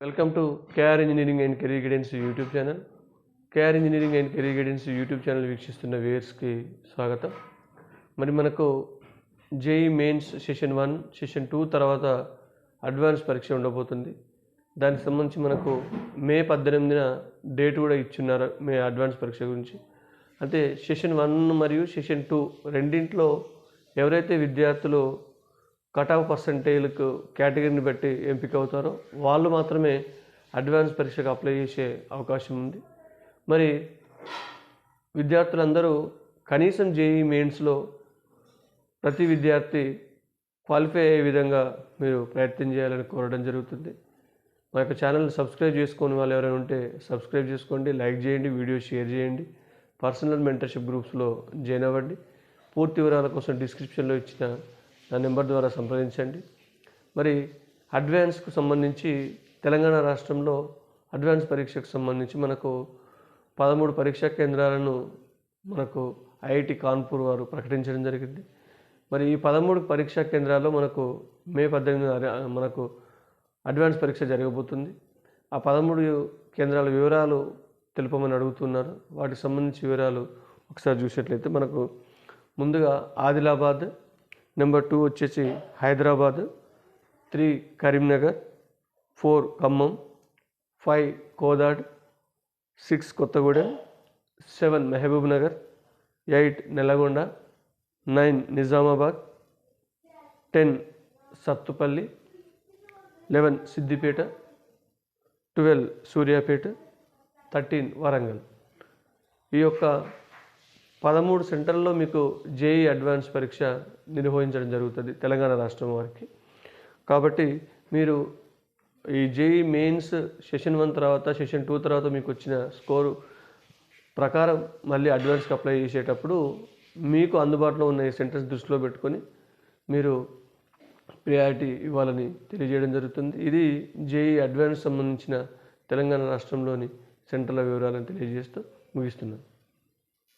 Welcome to KR engineering and career guidance YouTube channel. KR engineering and career guidance YouTube channel వీక్షిస్తున్న వ్యూయర్స్కి స్వాగతం. మరి మనకు JE mains session one session two తర్వాత advance పరీక్ష ఉండబోతుంది. దానికి సంబంధించి మనకు మే పద్దెనిమిదిన డేట్ కూడా ఇచ్చున్నారు మే అడ్వాన్స్ పరీక్ష గురించి. అంటే సెషన్ వన్ మరియు సెషన్ టూ రెండింటిలో ఎవరైతే విద్యార్థులు కట్ ఆఫ్ పర్సంటేజ్లకు కేటగిరీని బట్టి ఎంపిక అవుతారో వాళ్ళు మాత్రమే అడ్వాన్స్ పరీక్షకు అప్లై చేసే అవకాశం ఉంది. మరి విద్యార్థులందరూ కనీసం జేఈ మెయిన్స్లో ప్రతి విద్యార్థి క్వాలిఫై అయ్యే విధంగా మీరు ప్రయత్నం చేయాలని కోరడం జరుగుతుంది. మా యొక్క ఛానల్ సబ్స్క్రైబ్ చేసుకుని వాళ్ళు ఎవరైనా ఉంటే సబ్స్క్రైబ్ చేసుకోండి లైక్ చేయండి వీడియో షేర్ చేయండి పర్సనల్ మెంటర్షిప్ గ్రూప్స్లో జాయిన్ అవ్వండి. పూర్తి వివరాల కోసం డిస్క్రిప్షన్లో ఇచ్చిన నా నెంబర్ ద్వారా సంప్రదించండి. మరి అడ్వాన్స్కు సంబంధించి తెలంగాణ రాష్ట్రంలో అడ్వాన్స్ పరీక్షకు సంబంధించి మనకు పదమూడు పరీక్షా కేంద్రాలను మనకు ఐఐటి కాన్పూర్ వారు ప్రకటించడం జరిగింది. మరి ఈ పదమూడు పరీక్షా కేంద్రాల్లో మనకు మే పద్దెనిమిది మనకు అడ్వాన్స్ పరీక్ష జరగబోతుంది. ఆ పదమూడు కేంద్రాల వివరాలు తెలుపమని అడుగుతున్నారు. వాటికి సంబంధించి వివరాలు ఒకసారి చూసినట్లయితే మనకు ముందుగా ఆదిలాబాద్ నెంబర్ టూ వచ్చేసి Hyderabad three Karimnagar four Khammam five Kodad six Kothagudem seven Mahabubnagar eight Nalgonda nine Nizamabad ten Sathupally eleven Siddipet twelve Suryapet thirteen Warangal. ఈ యొక్క పదమూడు సెంటర్లో మీకు జేఈ అడ్వాన్స్ పరీక్ష నిర్వహించడం జరుగుతుంది తెలంగాణ రాష్ట్రం వారికి. కాబట్టి మీరు ఈ జేఈ మెయిన్స్ సెషన్ వన్ తర్వాత సెషన్ టూ తర్వాత మీకు వచ్చిన స్కోరు ప్రకారం మళ్ళీ అడ్వాన్స్కి అప్లై చేసేటప్పుడు మీకు అందుబాటులో ఉన్న ఈ సెంటర్స్ దృష్టిలో పెట్టుకొని మీరు ప్రియారిటీ ఇవ్వాలని తెలియజేయడం జరుగుతుంది. ఇది జేఈ అడ్వాన్స్ సంబంధించిన తెలంగాణ రాష్ట్రంలోని సెంటర్ల వివరాలను తెలియజేస్తూ ముగిస్తున్నాను.